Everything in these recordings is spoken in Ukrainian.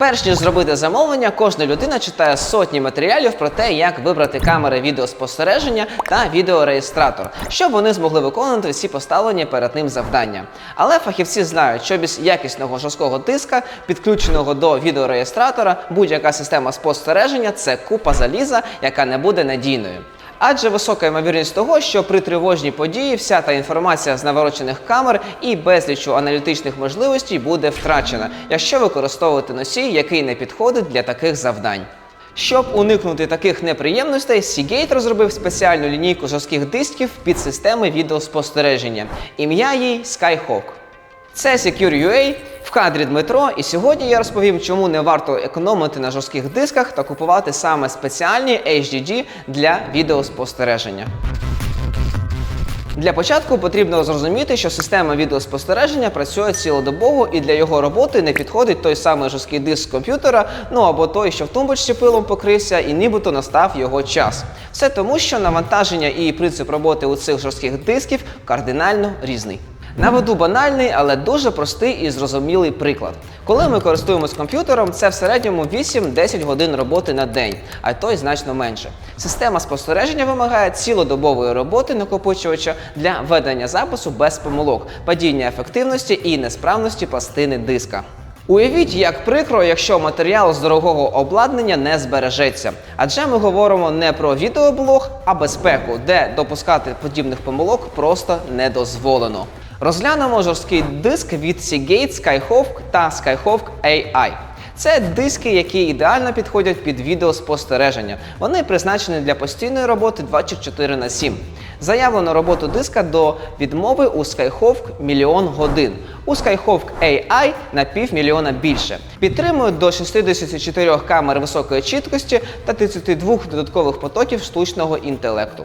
Перш ніж зробити замовлення, кожна людина читає сотні матеріалів про те, як вибрати камери відеоспостереження та відеореєстратор, щоб вони змогли виконувати всі поставлені перед ним завдання. Але фахівці знають, що без якісного жорсткого диска, підключеного до відеореєстратора, будь-яка система спостереження це купа заліза, яка не буде надійною. Адже висока ймовірність того, що при тривожній події вся та інформація з наворочених камер і безлічу аналітичних можливостей буде втрачена, якщо використовувати носій, який не підходить для таких завдань. Щоб уникнути таких неприємностей, Seagate розробив спеціальну лінійку жорстких дисків під системи відеоспостереження. Ім'я їй Skyhawk. Це Secure.ua, в кадрі Дмитро, і сьогодні я розповім, чому не варто економити на жорстких дисках та купувати саме спеціальні HDD для відеоспостереження. Для початку потрібно зрозуміти, що система відеоспостереження працює цілодобово і для його роботи не підходить той самий жорсткий диск комп'ютера, ну або той, що в тумбочці пилом покрився, і нібито настав його час. Все тому, що навантаження і принцип роботи у цих жорстких дисків кардинально різний. Наведу банальний, але дуже простий і зрозумілий приклад. Коли ми користуємось комп'ютером, це в середньому 8-10 годин роботи на день, а то й значно менше. Система спостереження вимагає цілодобової роботи накопичувача для ведення запису без помилок, падіння ефективності і несправності пластини диска. Уявіть, як прикро, якщо матеріал з дорогого обладнання не збережеться. Адже ми говоримо не про відеоблог, а безпеку, де допускати подібних помилок просто не дозволено. Розглянемо жорсткий диск від Seagate Skyhawk та Skyhawk AI. Це диски, які ідеально підходять під відеоспостереження. Вони призначені для постійної роботи 24 на 7. Заявлено роботу диска до відмови у Skyhawk мільйон годин. У Skyhawk AI на півмільйона більше. Підтримують до 64 камер високої чіткості та 32 додаткових потоків штучного інтелекту.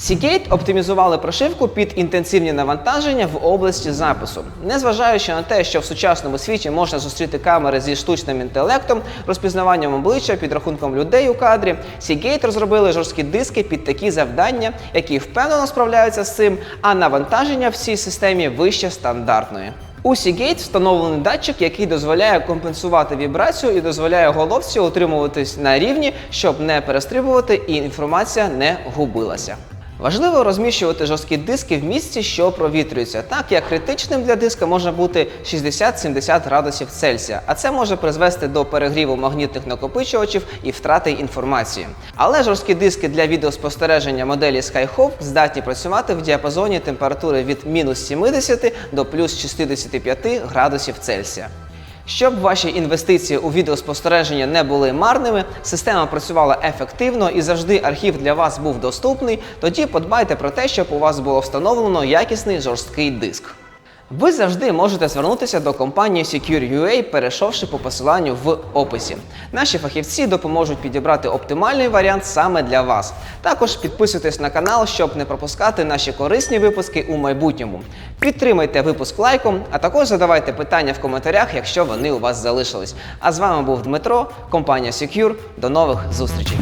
Seagate оптимізували прошивку під інтенсивні навантаження в області запису. Незважаючи на те, що в сучасному світі можна зустріти камери зі штучним інтелектом, розпізнаванням обличчя, підрахунком людей у кадрі, Seagate розробили жорсткі диски під такі завдання, які впевнено справляються з цим, а навантаження в цій системі вище стандартної. У Seagate встановлений датчик, який дозволяє компенсувати вібрацію і дозволяє головці утримуватись на рівні, щоб не перестрибувати і інформація не губилася. Важливо розміщувати жорсткі диски в місці, що провітрюється, так як критичним для диска може бути 60-70 градусів Цельсія, а це може призвести до перегріву магнітних накопичувачів і втрати інформації. Але жорсткі диски для відеоспостереження моделі Skyhawk здатні працювати в діапазоні температури від мінус 70 до плюс 65 градусів Цельсія. Щоб ваші інвестиції у відеоспостереження не були марними, система працювала ефективно і завжди архів для вас був доступний, тоді подбайте про те, щоб у вас було встановлено якісний жорсткий диск. Ви завжди можете звернутися до компанії Secure.ua, перейшовши по посиланню в описі. Наші фахівці допоможуть підібрати оптимальний варіант саме для вас. Також підписуйтесь на канал, щоб не пропускати наші корисні випуски у майбутньому. Підтримайте випуск лайком, а також задавайте питання в коментарях, якщо вони у вас залишились. А з вами був Дмитро, компанія Secure. До нових зустрічей!